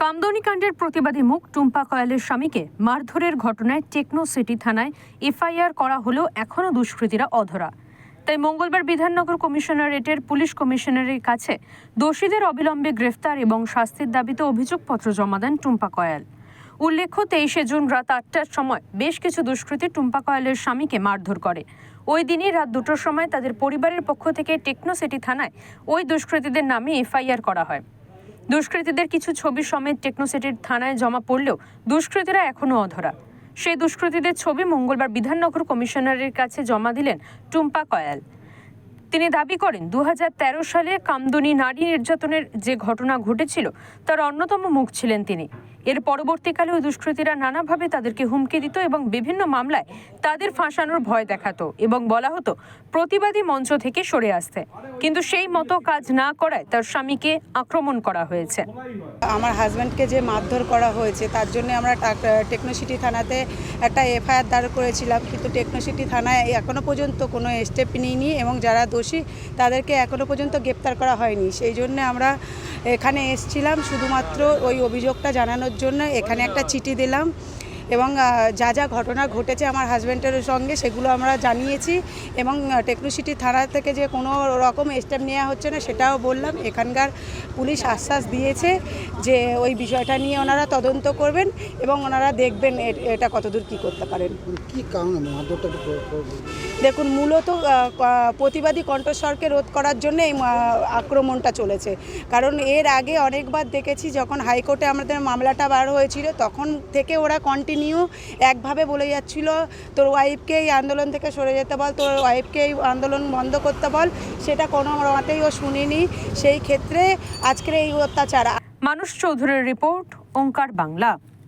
কামদনি কাণ্ডের প্রতিবাদী মুখ টুম্পা কয়ালের স্বামীকে মারধরের ঘটনায় টেকনো সিটি থানায় এফআইআর করা হলেও এখনও দুষ্কৃতীরা অধরা। তাই মঙ্গলবার বিধাননগর কমিশনারেটের পুলিশ কমিশনারের কাছে দোষীদের অবিলম্বে গ্রেফতার এবং শাস্তির দাবিতে অভিযোগপত্র জমা দেন টুম্পা কয়াল। উল্লেখ্য, তেইশে জুন রাত আটটার সময় বেশ কিছু দুষ্কৃতী টুম্পা কয়ালের স্বামীকে মারধর করে। ওই দিনই রাত দুটোর সময় তাদের পরিবারের পক্ষ থেকে টেকনো সিটি থানায় ওই দুষ্কৃতীদের নামে এফআইআর করা হয়। দুষ্কৃতীদের কিছু ছবি সমেত টেকনোসিটির থানায় জমা পড়লেও দুষ্কৃতীরা এখনও অধরা। সেই দুষ্কৃতীদের ছবি মঙ্গলবার বিধাননগর কমিশনারের কাছে জমা দিলেন টুম্পা কয়াল। তিনি দাবি করেন দু হাজার তেরো সালে কামদুনি নারী নির্যাতনের যে ঘটনা ঘটেছিল, তার অন্যতম মুখ ছিলেন তিনি। এর পরবর্তীকালে ওই দুষ্কৃতীরা নানাভাবে তাদেরকে হুমকি দিত এবং বিভিন্ন মামলায় তাদের ফাঁসানোর ভয় দেখাতো এবং বলা হতো, প্রতিবাদী মঞ্চ থেকে সরে আসতে। কিন্তু সেই মতো কাজ না করায় তার স্বামীকে আক্রমণ করা হয়েছে। আমার হাজব্যান্ডকে যে মারধর করা হয়েছে, তার জন্য আমরা টাক- টেকনোসিটি থানাতে একটা এফআইআর দাঁড় করেছিলাম। কিন্তু টেকনোসিটি থানায় এখনও পর্যন্ত কোনো স্টেপ নিইনি এবং যারা দোষী, তাদেরকে এখনও পর্যন্ত গ্রেপ্তার করা হয়নি। সেই জন্য আমরা এখানে এসছিলাম শুধুমাত্র ওই অভিযোগটা জানানোর জন্য এখানে একটা চিঠি দিলাম। এবং যা যা ঘটনা ঘটেছে আমার হাজব্যান্ডের সঙ্গে সেগুলো আমরা জানিয়েছি এবং টেকনোসিটি থানা থেকে যে কোনো রকম স্টেপ নেওয়া হচ্ছে না সেটাও বললাম। এখানকার পুলিশ আশ্বাস দিয়েছে যে ওই বিষয়টা নিয়ে ওনারা তদন্ত করবেন এবং ওনারা দেখবেন এটা কতদূর কী করতে পারেন। কি কারণে দেখুন মূলত প্রতিবাদী কণ্ঠস্বরকে রোধ করার জন্য এই আক্রমণটা চলেছে। কারণ এর আগে অনেকবার দেখেছি যখন হাইকোর্টে আমাদের মামলাটা বার হয়েছিল তখন থেকে ওরা কন্টিনিউ একভাবে বলে যাচ্ছিল, তোর ওয়াইফকে এই আন্দোলন থেকে সরে যেতে বল, তোর ওয়াইফকে এই আন্দোলন বন্ধ করতে বল। সেটা কোনো মতেই ও শুনিনি। সেই ক্ষেত্রে আজকের এই অত্যাচার, মানুষ চৌধুরীর রিপোর্ট, ওঙ্কার বাংলা।